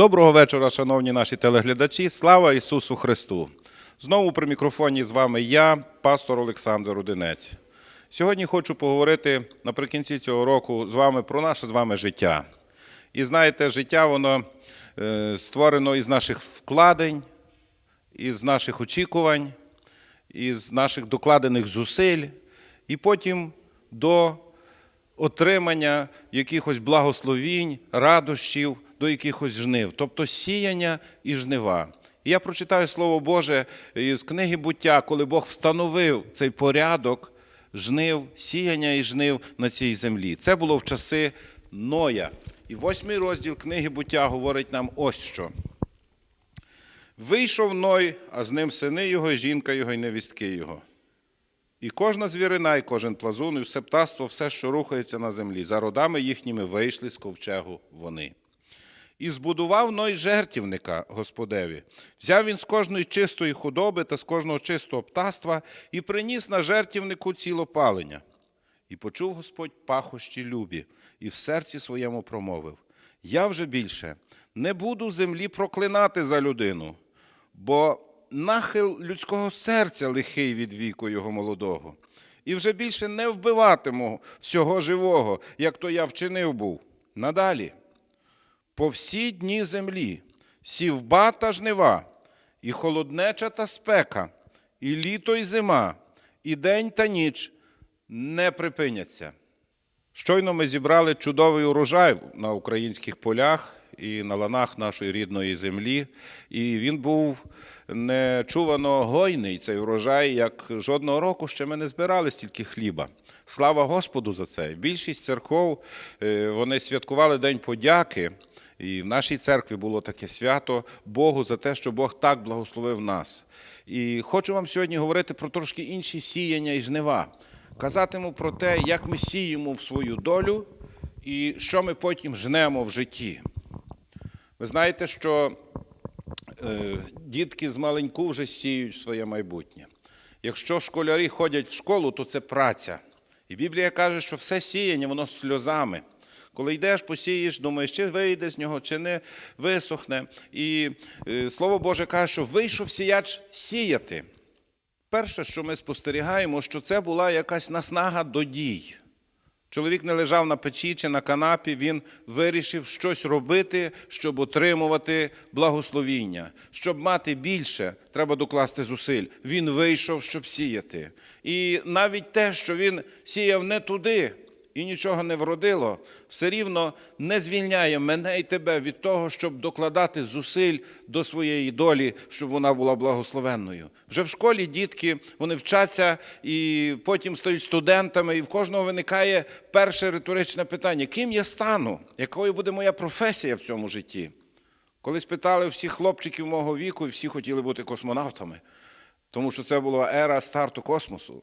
Доброго вечора, шановні наші телеглядачі. Слава Ісусу Христу! Знову при мікрофоні з вами я, пастор Олександр Рудинець. Сьогодні хочу поговорити наприкінці цього року з вами про наше з вами життя. І знаєте, життя воно е, створено із наших вкладень, із наших очікувань, із наших докладених зусиль, і потім до отримання якихось благословінь, радощів, до якихось жнив, тобто сіяння і жнива. І я прочитаю Слово Боже з книги буття, коли Бог встановив цей порядок жнив, сіяння і жнив на цій землі. Це було в часи Ноя. І восьмий розділ книги буття говорить нам ось що. Вийшов Ной, а з ним сини його, і жінка його, і невістки його. І кожна звірина, і кожен плазун, і все птаство, все, що рухається на землі, за родами їхніми вийшли з ковчегу вони. І збудував Ной жертівника Господеві. Взяв він з кожної чистої худоби та з кожного чистого птаства і приніс на жертівнику цілопалення. І почув Господь пахощі любі, і в серці своєму промовив: Я вже більше не буду землі проклинати за людину, бо нахил людського серця лихий від віку його молодого, і вже більше не вбиватиму всього живого, як то я вчинив був. Надалі, по всі дні землі, сівба та жнива, і холоднеча та спека, і літо і зима, і день та ніч не припиняться. Щойно ми зібрали чудовий урожай на українських полях і на ланах нашої рідної землі, і він був нечувано гойний цей урожай, як жодного року ще ми не збирали стільки хліба. Слава Господу за це. Більшість церков е, вони святкували День подяки. І в нашій церкві було таке свято Богу за те, що Бог так благословив нас. І хочу вам сьогодні говорити про трошки інші сіяння і жнива. Казатиму про те, як ми сіємо в свою долю і що ми потім жнемо в житті. Ви знаєте, що е, дітки з маленьку вже сіють своє майбутнє. Якщо школярі ходять в школу, то це праця. І Біблія каже, що все сіяння, воно сльозами. Коли йдеш, посієш, думаєш, чи вийде з нього, чи не висохне. І е, Слово Боже каже, що вийшов сіяч сіяти. Перше, що ми спостерігаємо, що це була якась наснага до дій. Чоловік не лежав на печі чи на канапі, він вирішив щось робити, щоб отримувати благословіння. Щоб мати більше, треба докласти зусиль. Він вийшов, щоб сіяти. І навіть те, що він сіяв не туди і нічого не вродило, все рівно не звільняє мене і тебе від того, щоб докладати зусиль до своєї долі, щоб вона була благословенною. Вже в школі дітки вони вчаться і потім стають студентами, і в кожного виникає перше риторичне питання: ким я стану? Якою буде моя професія в цьому житті? Колись питали всіх хлопчиків мого віку, і всі хотіли бути космонавтами, тому що це була ера старту космосу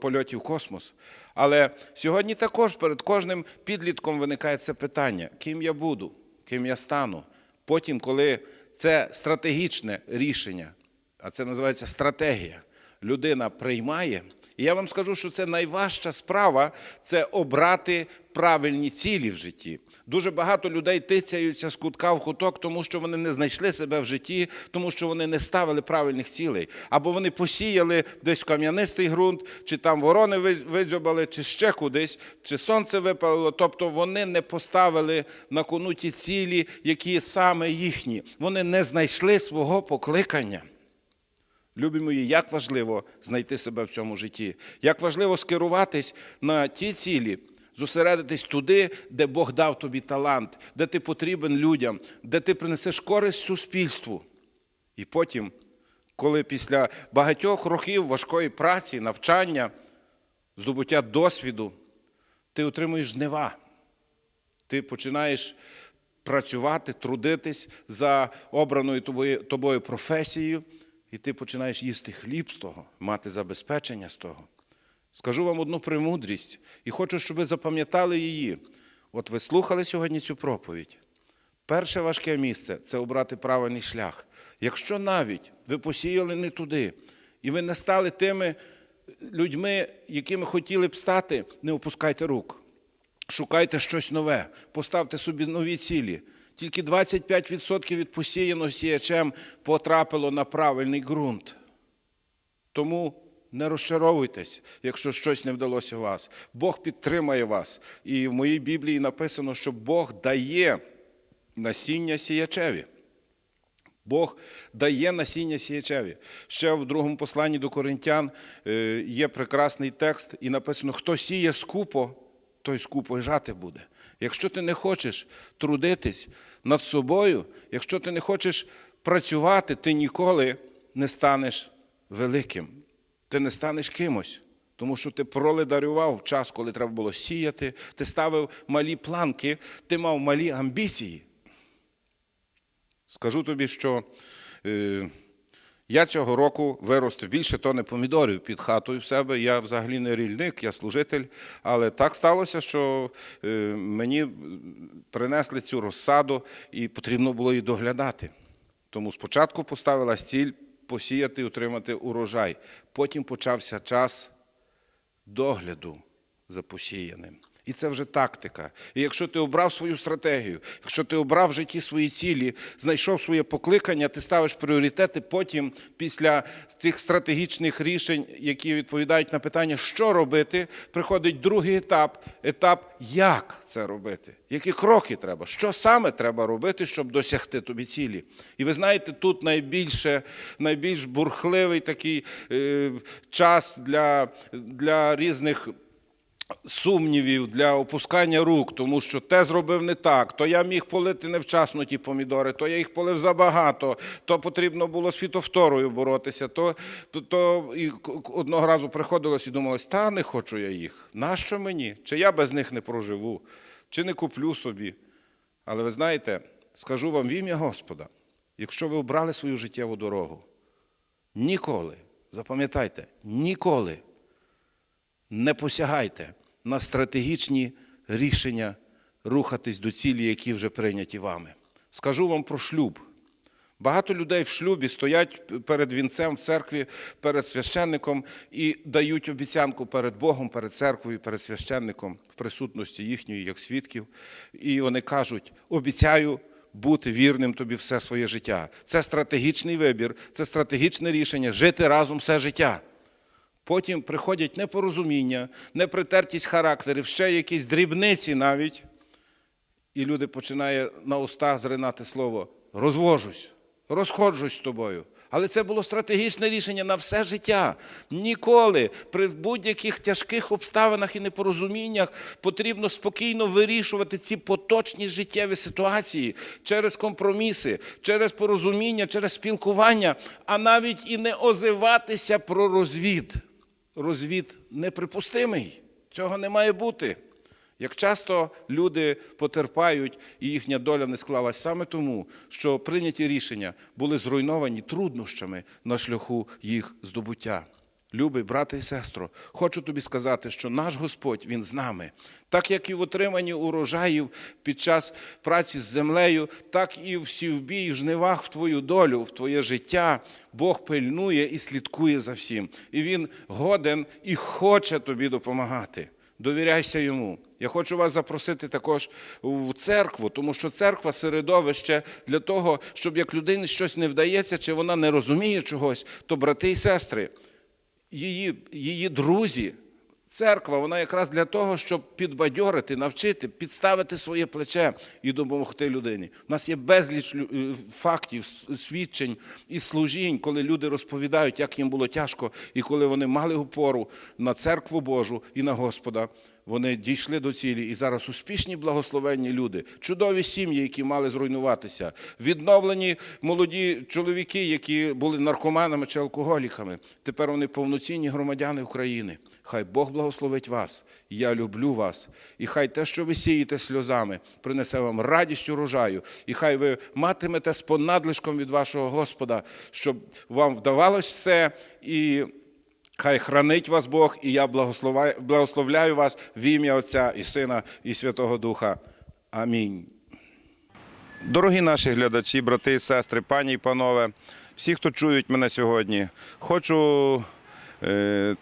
польотів в космос. Але сьогодні також перед кожним підлітком виникає це питання: ким я буду, ким я стану. Потім, коли це стратегічне рішення, а це називається стратегія, людина приймає. І я вам скажу, що це найважча справа це обрати правильні цілі в житті. Дуже багато людей тицяються з кутка в куток, тому що вони не знайшли себе в житті, тому що вони не ставили правильних цілей. Або вони посіяли десь кам'янистий ґрунт, чи там ворони ви- видзьобали, чи ще кудись, чи сонце випалило. Тобто вони не поставили на кону ті цілі, які саме їхні. Вони не знайшли свого покликання. Любі мої, як важливо знайти себе в цьому житті, як важливо скеруватись на ті цілі, зосередитись туди, де Бог дав тобі талант, де ти потрібен людям, де ти принесеш користь суспільству. І потім, коли після багатьох років важкої праці, навчання, здобуття досвіду, ти отримуєш жнива. Ти починаєш працювати, трудитись за обраною тобою, професією, і ти починаєш їсти хліб з того, мати забезпечення з того. Скажу вам одну премудрість, і хочу, щоб ви запам'ятали її. От ви слухали сьогодні цю проповідь. Перше важке місце це обрати правильний шлях. Якщо навіть ви посіяли не туди, і ви не стали тими людьми, якими хотіли б стати, не опускайте рук. Шукайте щось нове, поставте собі нові цілі. Тільки 25% від посіяного сіячем потрапило на правильний ґрунт. Тому не розчаровуйтесь, якщо щось не вдалося у вас. Бог підтримає вас. І в моїй Біблії написано, що Бог дає насіння сіячеві. Бог дає насіння сіячеві. Ще в другому посланні до коринтян е, є прекрасний текст, і написано: хто сіє скупо, той скупо й жати буде. Якщо ти не хочеш трудитись над собою, якщо ти не хочеш працювати, ти ніколи не станеш великим, ти не станеш кимось. Тому що ти проледарював в час, коли треба було сіяти, ти ставив малі планки, ти мав малі амбіції. Скажу тобі, що е, я цього року виростив більше тони помідорів під хатою в себе. Я взагалі не рільник, я служитель. Але так сталося, що е, мені принесли цю розсаду і потрібно було її доглядати. Тому спочатку поставилась ціль посіяти і отримати урожай. Потім почався час догляду за посіяним. І це вже тактика. І якщо ти обрав свою стратегію, якщо ти обрав в житті свої цілі, знайшов своє покликання, ти ставиш пріоритети, потім після цих стратегічних рішень, які відповідають на питання, що робити, приходить другий етап етап, як це робити, які кроки треба, що саме треба робити, щоб досягти тобі цілі. І ви знаєте, тут найбільше, найбільш бурхливий такий е, час для, для різних сумнівів для опускання рук, тому що те зробив не так, то я міг полити невчасно ті помідори, то я їх полив забагато, то потрібно було з фітофторою боротися, то, то, і одного разу приходилось і думалось, та не хочу я їх. Нащо мені? Чи я без них не проживу, чи не куплю собі. Але ви знаєте, скажу вам в ім'я Господа, якщо ви обрали свою життєву дорогу, ніколи, запам'ятайте, ніколи не посягайте на стратегічні рішення рухатись до цілі, які вже прийняті вами. Скажу вам про шлюб. Багато людей в шлюбі стоять перед вінцем в церкві, перед священником і дають обіцянку перед Богом, перед церквою, перед священником в присутності їхньої, як свідків. І вони кажуть: обіцяю бути вірним тобі все своє життя. Це стратегічний вибір, це стратегічне рішення жити разом все життя. Потім приходять непорозуміння, непритертість характерів, ще якісь дрібниці навіть. І люди починає на уста зринати слово розвожусь, розходжусь з тобою. Але це було стратегічне рішення на все життя. Ніколи при будь-яких тяжких обставинах і непорозуміннях потрібно спокійно вирішувати ці поточні життєві ситуації через компроміси, через порозуміння, через спілкування, а навіть і не озиватися про розвід. Розвід неприпустимий. Цього не має бути. Як часто люди потерпають, і їхня доля не склалась саме тому, що прийняті рішення були зруйновані труднощами на шляху їх здобуття. Любий брате і сестро, хочу тобі сказати, що наш Господь Він з нами. Так як і в отриманні урожаїв під час праці з землею, так і в сівбі і в жнивах в твою долю, в твоє життя Бог пильнує і слідкує за всім. І Він годен і хоче тобі допомагати. Довіряйся йому. Я хочу вас запросити також в церкву, тому що церква середовище для того, щоб як людині щось не вдається, чи вона не розуміє чогось, то брати і сестри, її, її друзі, церква, вона якраз для того, щоб підбадьорити, навчити, підставити своє плече і допомогти людині. У нас є безліч е, фактів, свідчень і служінь, коли люди розповідають, як їм було тяжко, і коли вони мали опору на церкву Божу і на Господа. Вони дійшли до цілі і зараз успішні благословенні люди, чудові сім'ї, які мали зруйнуватися, відновлені молоді чоловіки, які були наркоманами чи алкоголіками. Тепер вони повноцінні громадяни України. Хай Бог благословить вас. Я люблю вас. І хай те, що ви сієте сльозами, принесе вам радість урожаю. І хай ви матимете з понадлишком від вашого Господа, щоб вам вдавалось все і. Хай хранить вас Бог, і я благословляю, вас в ім'я Отця і Сина і Святого Духа. Амінь. Дорогі наші глядачі, брати і сестри, пані і панове, всі, хто чують мене сьогодні, хочу е,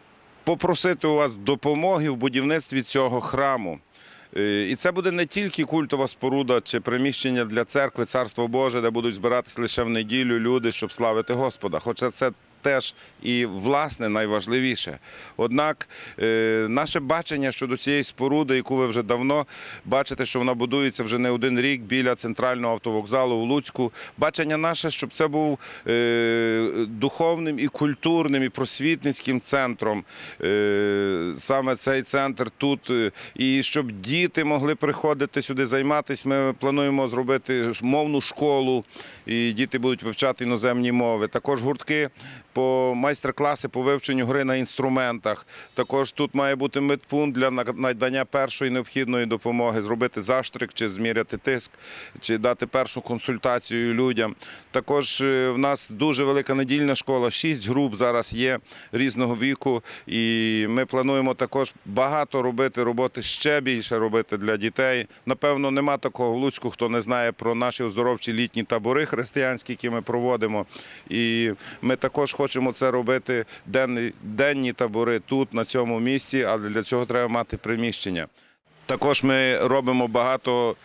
попросити у вас допомоги в будівництві цього храму. Е, І це буде не тільки культова споруда чи приміщення для церкви, царство Боже, де будуть збиратися лише в неділю люди, щоб славити Господа. Хоча це теж і власне найважливіше. Однак е, наше бачення щодо цієї споруди, яку ви вже давно бачите, що вона будується вже не один рік біля центрального автовокзалу у Луцьку. Бачення наше, щоб це був е, духовним і культурним, і просвітницьким центром. Е, саме цей центр тут, і щоб діти могли приходити сюди займатися. Ми плануємо зробити мовну школу, і діти будуть вивчати іноземні мови. Також гуртки по майстер-класи по вивченню гри на інструментах. Також тут має бути медпункт для надання першої необхідної допомоги, зробити заштрик чи зміряти тиск, чи дати першу консультацію людям. Також е, в нас дуже велика недільна школа, шість груп зараз є різного віку, і ми плануємо також багато робити роботи, ще більше робити для дітей. Напевно, нема такого в Луцьку, хто не знає про наші оздоровчі літні табори християнські, які ми проводимо. І ми також хочемо це робити денні, денні табори тут, на цьому місці, але для цього треба мати приміщення. Також ми робимо багато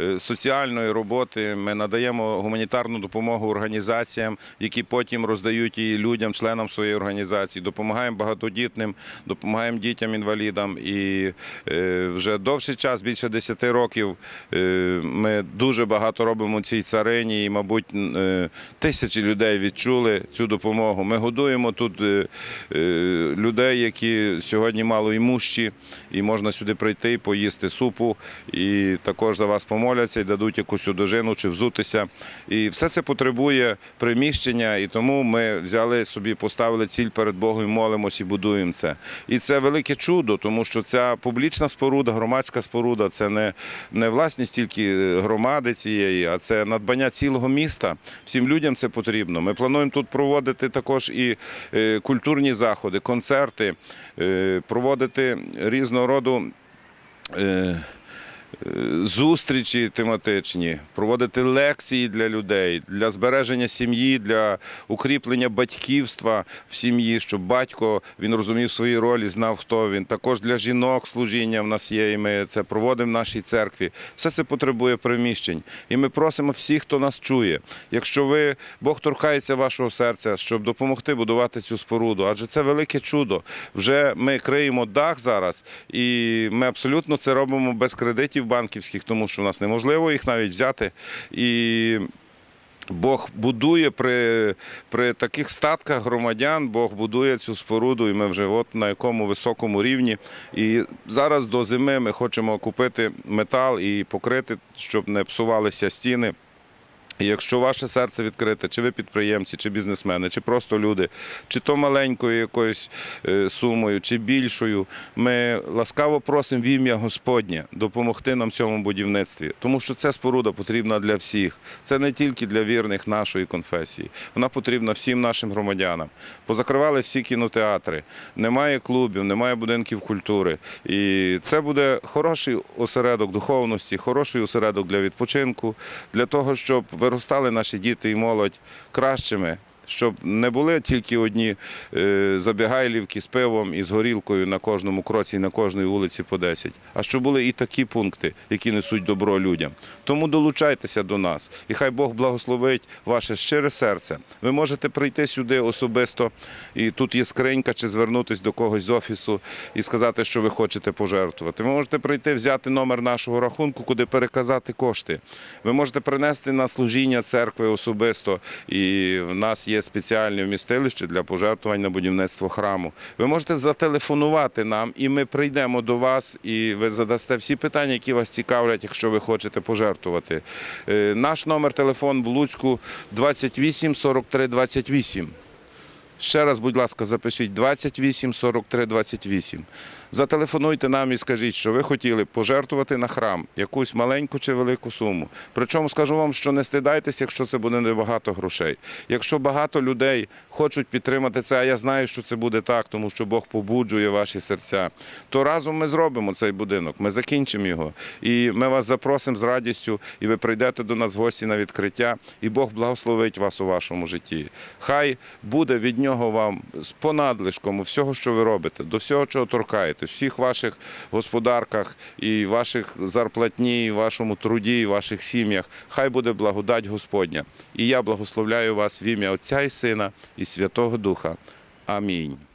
е, соціальної роботи. Ми надаємо гуманітарну допомогу організаціям, які потім роздають її людям, членам своєї організації. Допомагаємо багатодітним, допомагаємо дітям-інвалідам. І е, вже довший час, більше 10 років, е, ми дуже багато робимо цій царині, і, мабуть, тисячі людей відчули цю допомогу. Ми годуємо тут людей, які сьогодні малоімущі, і можна сюди прийти і поїсти супу, і також за вас помоляться і дадуть якусь одежину чи взутися. І все це потребує приміщення, і тому ми взяли собі, поставили ціль перед Богом, молимось і будуємо це. І це велике чудо, тому що ця публічна споруда, громадська споруда це не, не власність тільки громади цієї, а це надбання цілого міста. Всім людям це потрібно. Ми плануємо тут проводити також і е, культурні заходи, концерти, е, проводити різного роду. Е, е, Зустрічі тематичні, проводити лекції для людей, для збереження сім'ї, для укріплення батьківства в сім'ї, щоб батько він розумів свої ролі, знав, хто він. Також для жінок служіння в нас є, і ми це проводимо в нашій церкві. Все це потребує приміщень. І ми просимо всіх, хто нас чує. Якщо ви Бог торкається вашого серця, щоб допомогти будувати цю споруду, адже це велике чудо. Вже ми криємо дах зараз, і ми абсолютно це робимо без кредитів банківських, тому що в нас неможливо їх навіть взяти. І Бог будує при, при таких статках громадян, Бог будує цю споруду, і ми вже от на якому високому рівні. І зараз до зими ми хочемо купити метал і покрити, щоб не псувалися стіни. І якщо ваше серце відкрите, чи ви підприємці, чи бізнесмени, чи просто люди, чи то маленькою якоюсь е, сумою, чи більшою, ми ласкаво просимо в ім'я Господнє допомогти нам в цьому будівництві, тому що ця споруда потрібна для всіх. Це не тільки для вірних нашої конфесії. Вона потрібна всім нашим громадянам. Позакривали всі кінотеатри, немає клубів, немає будинків культури. І це буде хороший осередок духовності, хороший осередок для відпочинку, для того, щоб виростали наші діти і молодь кращими. Щоб не були тільки одні е, забігайлівки з пивом і з горілкою на кожному кроці і на кожній вулиці по 10, а щоб були і такі пункти, які несуть добро людям. Тому долучайтеся до нас, і хай Бог благословить ваше щире серце. Ви можете прийти сюди особисто, і тут є скринька, чи звернутися до когось з офісу і сказати, що ви хочете пожертвувати. Ви можете прийти, взяти номер нашого рахунку, куди переказати кошти. Ви можете принести на служіння церкви особисто, і в нас є спеціальне вмістилище для пожертвувань на будівництво храму. Ви можете зателефонувати нам, і ми прийдемо до вас, і ви задасте всі питання, які вас цікавлять, якщо ви хочете пожертвувати. Е, Наш номер телефон в Луцьку 28 43 28. Ще раз, будь ласка, запишіть 28 43 28. Зателефонуйте нам і скажіть, що ви хотіли пожертвувати на храм якусь маленьку чи велику суму. Причому скажу вам, що не стидайтесь, якщо це буде небагато грошей. Якщо багато людей хочуть підтримати це, а я знаю, що це буде так, тому що Бог побуджує ваші серця, то разом ми зробимо цей будинок, ми закінчимо його. І ми вас запросимо з радістю, і ви прийдете до нас в гості на відкриття, і Бог благословить вас у вашому житті. Хай буде від нього нього вам з понадлишком всього, що ви робите, до всього, чого торкаєте, всіх ваших господарках і ваших зарплатні, і вашому труді, і ваших сім'ях. Хай буде благодать Господня. І я благословляю вас в ім'я Отця і Сина і Святого Духа. Амінь.